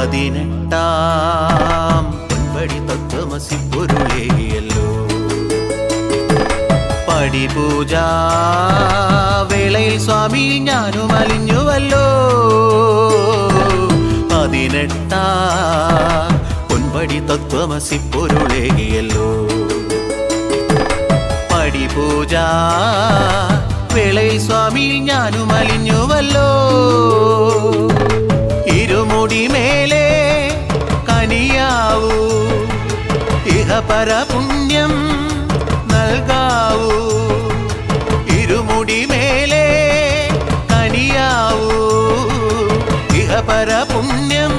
പതിനെട്ടാം പൊൻപടി തത്വമസി പൊരുളേയല്ലോ പടിപൂജ വേളയിൽ സ്വാമി ഞാനും അലിഞ്ഞുവല്ലോ. പതിനെട്ടാ പൊൻപടി തത്വമസി പൊരുളേയല്ലോ പടിപൂജ വേളയിൽ സ്വാമി ഞാനും അലിഞ്ഞുവല്ലോ. പരപുണ്യം നൽകാവൂ. ഇരുമുടി മേലെ കനിയാവൂ. ഇഹപരപുണ്യം